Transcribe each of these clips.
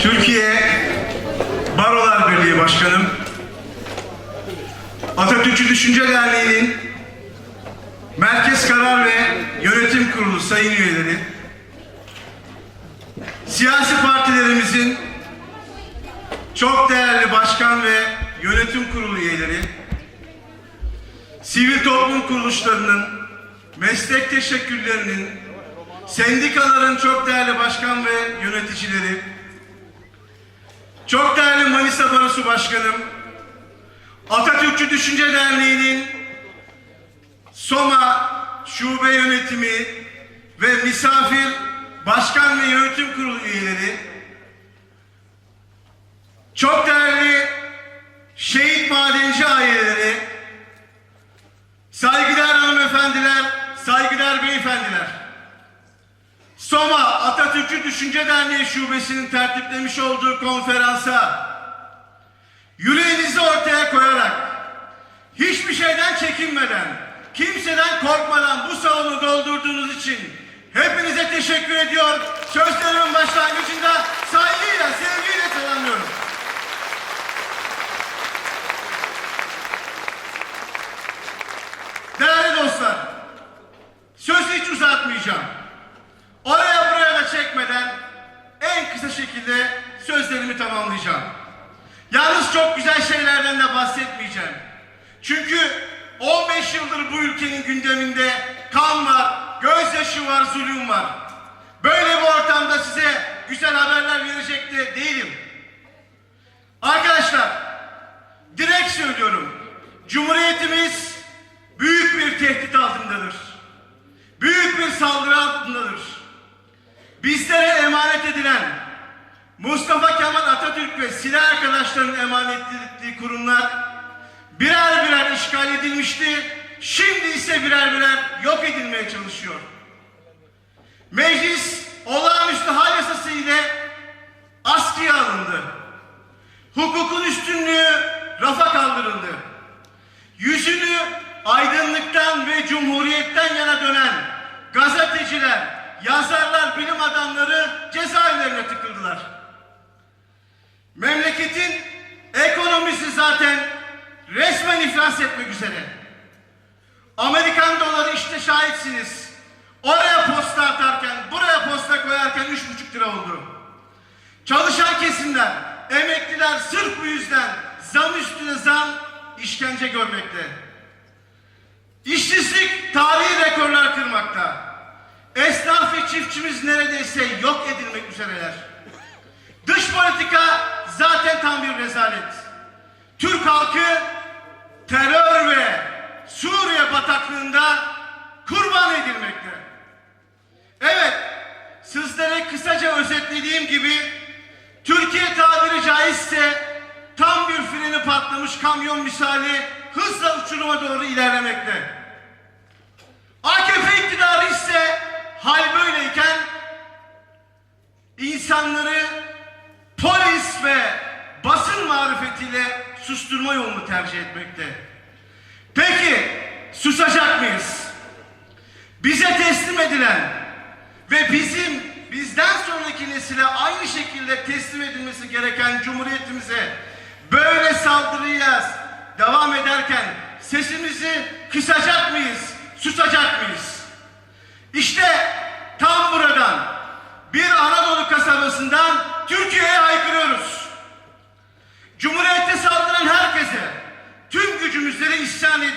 Türkiye Barolar Birliği Başkanım, Atatürkçü Düşünce Derneği'nin Merkez Karar ve Yönetim Kurulu sayın üyeleri, siyasi partilerimizin çok değerli başkan ve yönetim kurulu üyeleri, sivil toplum kuruluşlarının, meslek teşekkürlerinin, sendikaların çok değerli başkan ve yöneticileri, çok değerli Manisa Barosu Başkanım, Atatürkçü Düşünce Derneği'nin Soma Şube Yönetimi ve misafir başkan ve yönetim kurulu üyeleri, çok değerli şehit madenci aileleri, saygıdeğer hanımefendiler, saygıdeğer beyefendiler, Soma Atatürkçü Düşünce Derneği Şubesi'nin tertiplemiş olduğu konferansa yüreğinizi ortaya koyarak hiçbir şeyden çekinmeden, kimseden korkmadan bu salonu doldurduğunuz için hepinize teşekkür ediyor. Sözlerimin başlangıcında saygıyla, sevgiyle selamlıyorum. Değerli dostlar, sözü hiç uzatmayacağım. Çekmeden en kısa şekilde sözlerimi tamamlayacağım. Yalnız çok güzel şeylerden de bahsetmeyeceğim. Çünkü 15 yıldır bu ülkenin gündeminde kan var, gözyaşı var, zulüm var. Böyle bir ortamda size güzel haberler verecek de değilim. Arkadaşlar, direkt söylüyorum. Cumhuriyetimiz büyük bir tehdit altındadır. Büyük bir saldırı altındadır. Bizlere emanet edilen Mustafa Kemal Atatürk ve silah arkadaşlarının emanet ettiği kurumlar birer birer işgal edilmişti. Şimdi ise birer birer yok edilmeye çalışıyor. Meclis olağanüstü hal yasası ile askıya alındı. Hukukun üstünlüğü rafa kaldırıldı. Yüzünü aydınlıktan ve cumhuriyetten yana dönen gazeteciler, yazarlar, bilim adamları cezaevlerine tıkıldılar. Memleketin ekonomisi zaten resmen iflas etmek üzere. Amerikan doları işte şahitsiniz. Oraya posta atarken, buraya posta koyarken üç buçuk lira oldu. Çalışan kesimler, emekliler sırf bu yüzden zam üstüne zam işkence görmekte. İşsizlik tarihi rekorlar kırmakta. Esnaf ve çiftçimiz neredeyse yok edilmek üzereler. Dış politika zaten tam bir rezalet. Türk halkı terör ve Suriye bataklığında kurban edilmekte. Evet, sizlere kısaca özetlediğim gibi Türkiye tabiri caizse tam bir freni patlamış kamyon misali hızla uçuruma doğru ilerlemekte. Marifetiyle susturma yolunu tercih etmekte. Peki susacak mıyız? Bize teslim edilen ve bizim bizden sonraki nesile aynı şekilde teslim edilmesi gereken cumhuriyetimize böyle saldırıya devam ederken sesimizi kısacak mıyız? Susacak mıyız? İşte tam buradan bir Anadolu kasabasından Türkiye'ye haykırıyoruz.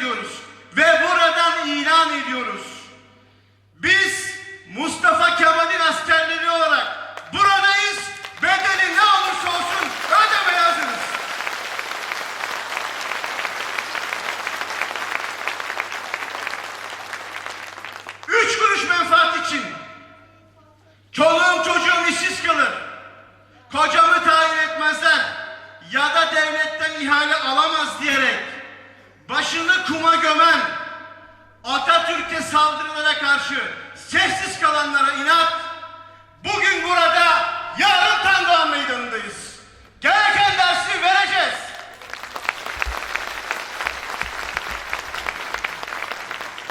Ediyoruz ve buradan ilan ediyoruz. Kuma gömen Atatürk'e saldırılara karşı sessiz kalanlara